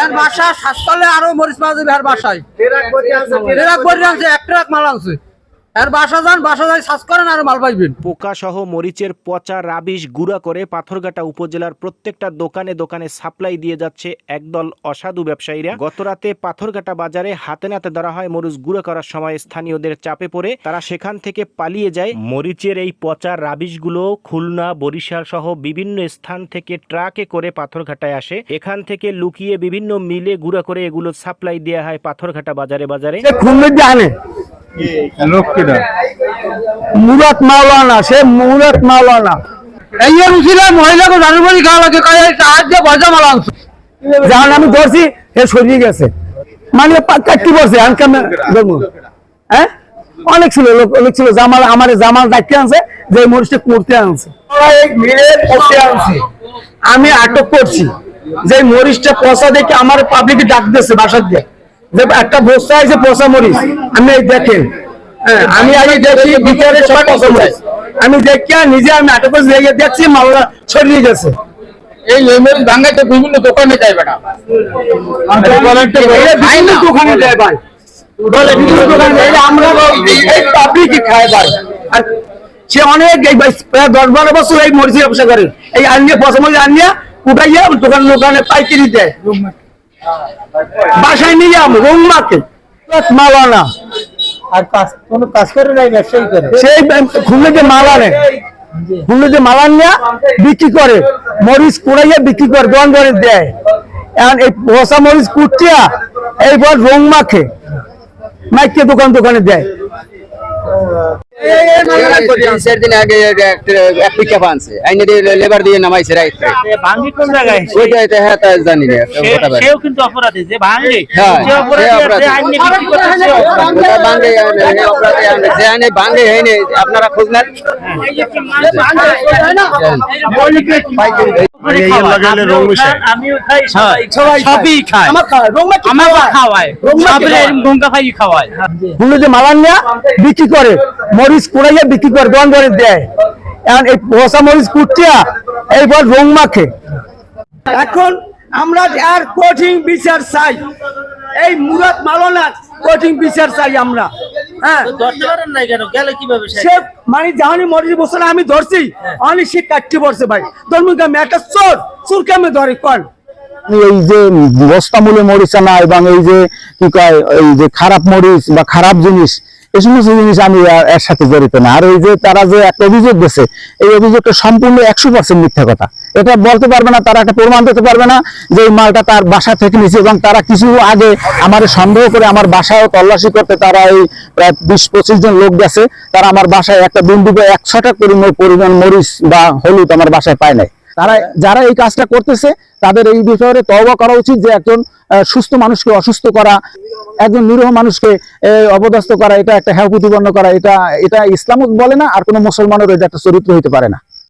এর বাসা সাততলে আরও মরিচ মাছ দিবে এর বাসায়। ট্রাক ভরে আনছে এক ট্রাক মাল আনছে। এর বাসা যান বাসা যাই সাজ করেন আর মাল পাইবেন। পোকাসহ মরিচের পচা রাবিশ গুঁড়া করে পাথরঘাটা উপজেলার প্রত্যেকটা দোকানে দোকানে সাপ্লাই দিয়ে যাচ্ছে একদল অসাধু ব্যবসায়ীরা। গতরাতে পাথরঘাটা বাজারে হাতে নাতে ধরা হয় মরিচ গুঁড়া করার সময় স্থানীয়দের চাপে পড়ে। তারা সেখান থেকে পালিয়ে যায়। মরিচের এই পচা রাবিশগুলো খুলনা বরিশাল সহ বিভিন্ন স্থান থেকে ট্রাকে করে পাথরঘাটায় আসে। এখান থেকে লুকিয়ে বিভিন্ন মিলে গুঁড়া করে এগুলো সাপ্লাই দেওয়া হয় পাথরঘাটা বাজারে বাজারে। খুলনা মুরাত মাওলানা, সে মুরাত মাওলানা। এই এর মহিলাকে সাহায্য আমি ধরছি গেছে। মানে বসে হ্যাঁ? অনেক ছিল, লোক অনেক ছিল। জামাল, আমার জামাল ডাকতে আনছে, যে মরিচটা করতে আনছে। আনছে। আমি আটক করছি। যে মরিচটা পচা দেখে আমার পাবলিক ডাক দিয়েছে বাসার দিয়ে। যে একটা বস্তা আছে পচা মরিচ। আমি দেখেন। হ্যাঁ, আমি আগে দেখি ভিতরে সব পচা মরিচ। আমি দেখি নিজে আমি আটক দেখে দেখছি ছড়িয়ে গেছে। এই লেমের ভাঙাই বিভিন্ন দোকানে যায় বেটা। দোকানে দেয় ভাই। বলে বিভিন্ন দোকানে দেয়, এই আমরা পাবলিকই খায় ভাই? আর সে অনেক প্রায় দশ বারো বছর এই মরিচের ব্যবসা করে। এই আনিয়ে পয়সা মরিচ আনিয়ে উঠাইয়া দোকান দোকানে পাইকারি দেয়। বাসায় নিয়ে যাব রুমাকে মালানা। আর কাজ কোনো কাজ করে নাই ব্যবসায়ী করে। সেই খুললে যে মাল খুললে যে মাল আনিয়া বিক্রি করে। মরিচ কুড়াইয়া বিক্রি করে দোকান দোকানে দেয়। এখন এই পচা মরিচ কুটিয়া এইবার রং মাখে। মাইকে দোকান দোকানে দেয়। চার দিন আগে এক পিকআপ আনছে আইনে লেবার দিয়ে নামাইছে রাইট ভাঙ্গি কোন জায়গায় ওইটা হ্যাঁ তা জানি না সেও কিন্তু অপরাধী যে হ্যাঁ, অপরাধী বিক্রি করছে সে অপরাধী। ওটা ভাঙ্গে আনে, এই অপরাধে আনে। যে আইনে ভাঙ্গে হয়নি আপনারা খোঁজ নেন করে খাওয়ায়। আমিও খাই সবাই সবই খায় আমার খাওয়ায়, রং মাখে আমাকে খাওয়ায়। খাওয়ায় রং মাখে সবরে খাওয়ায়। গঙ্গা ভাই খাওয়ায় খুললে যে মাল আনিয়া বিক্রি করে মরিচ কুড়াইয়া বিক্রি করে দোকান দোকানে দেয়। এখন এই পচা মরিচ কুটিয়া এইবার রং মাখে। এখন আমরা আর কঠিন বিচার চাই। এই মুরাদ মালনার কঠিন বিচার চাই আমরা। হ্যাঁ। সে মানে জাহানি মরিচ বসে আমি ধরছি অনেক সে কাটতে পড়ছে ভাই। ধর্মিক আমি একটা চোর চোরকে আমি ধরি কন। এই যে বস্তামূলে মরিচ আনা এবং এই যে কি কয় এই যে খারাপ মরিচ বা খারাপ জিনিস এই সমস্ত জিনিস আমি এর সাথে জড়িত না। আর এই যে তারা যে একটা অভিযোগ দিচ্ছে এই অভিযোগটা সম্পূর্ণ একশো পার্সেন্ট মিথ্যা কথা। এটা বলতে পারবে না, তারা একটা প্রমাণ দিতে পারবে না যে এই মালটা তার বাসা থেকে নিয়েছে এবং তারা কিছু আগে আমার সন্দেহ করে আমার বাসায় তল্লাশি করতে তারা এই প্রায় বিশ পঁচিশ জন লোক গেছে। তারা আমার বাসায় একটা বিন্দু বা একশোটা পরিমাণ পরিমাণ মরিচ বা হলুদ আমার বাসায় পায় নাই। তারা যারা এই কাজটা করতেছে তাদের এই বিষয়ে তবা করা উচিত যে একজন সুস্থ মানুষকে অসুস্থ করা একজন নিরীহ মানুষকে অপদস্থ করা এটা একটা হ্যাঁ প্রতিপন্ন করা এটা এটা ইসলামক বলে না আর কোনো মুসলমানের এটা একটা চরিত্র হইতে পারে না।